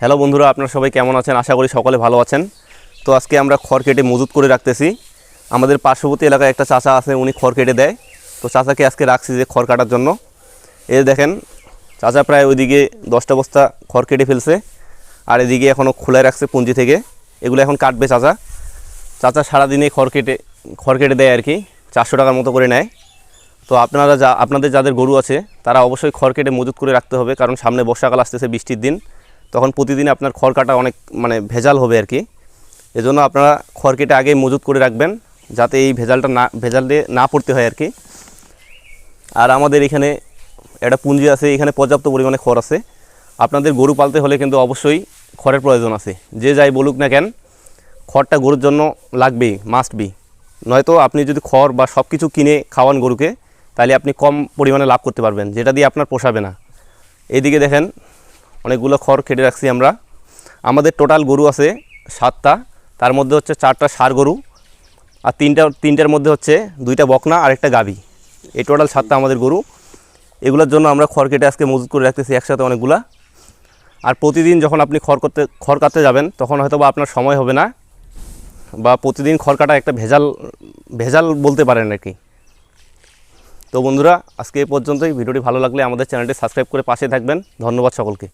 Hello বন্ধুরা, আপনারা সবাই কেমন আছেন? আশা করি সকলে ভালো আছেন। তো আজকে আমরা খড় কেটে মজুত করে রাখতেছি। আমাদের পার্শ্ববর্তী এলাকায় একটা চাচা আছে, উনি খড় কেটে দেয়। তো চাচাকে আজকে রাখছি যে খড় কাটার জন্য। এই দেখেন চাচা প্রায় ওইদিকে দশটা বস্তা খড় কেটে ফেলছে। আর এদিকে এখনও খোলা রাখছে পুঞ্জি থেকে। এগুলো এখন কাটবে চাচা চাচা সারাদিনে খড় কেটে খড় কেটে দেয় আর কি। চারশো টাকার মতো করে নেয়। তো আপনারা যা, আপনাদের যাদের গরু আছে, তারা অবশ্যই খড় কেটে মজুত করে রাখতে হবে। কারণ সামনে বর্ষাকাল আসতেছে, বৃষ্টির দিন। তখন প্রতিদিন আপনার খড় কাটা অনেক মানে ভেজাল হবে আর কি। এজন্য আপনারা খড় কেটে আগেই মজুত করে রাখবেন, যাতে এই ভেজালটা না, ভেজাল দিয়ে না পড়তে হয় আর কি। আর আমাদের এখানে একটা পুঞ্জি আছে, এখানে পর্যাপ্ত পরিমাণে খড় আছে। আপনাদের গরু পালতে হলে কিন্তু অবশ্যই খড়ের প্রয়োজন আছে। যে যাই বলুক না কেন, খড়টা গরুর জন্য লাগবেই মাস্ট বি নয়তো আপনি যদি খড় বা সব কিছু কিনে খাওয়ান গরুকে, তাহলে আপনি কম পরিমাণে লাভ করতে পারবেন, যেটা দিয়ে আপনার পোষাবে না। এদিকে দেখেন অনেকগুলো খড় কেটে রাখছি আমরা। আমাদের টোটাল গরু আছে সাতটা, তার মধ্যে হচ্ছে চারটা সার গরু আর তিনটা, তিনটার মধ্যে হচ্ছে দুইটা বকনা আর একটা গাভী। এই টোটাল সাতটা আমাদের গরু। এগুলোর জন্য আমরা খড় কেটে আজকে মজুত করে রাখতেছি একসাথে অনেকগুলা। আর প্রতিদিন যখন আপনি খড় করতে, খড় কাটতে যাবেন, তখন হয়তো বা আপনার সময় হবে না। বা প্রতিদিন খড় কাটা একটা ভেজাল ভেজাল বলতে পারেন আর কি। তো বন্ধুরা, আজকে এই পর্যন্তই। ভিডিওটি ভালো লাগলে আমাদের চ্যানেলটি সাবস্ক্রাইব করে পাশে থাকবেন। ধন্যবাদ সকলকে।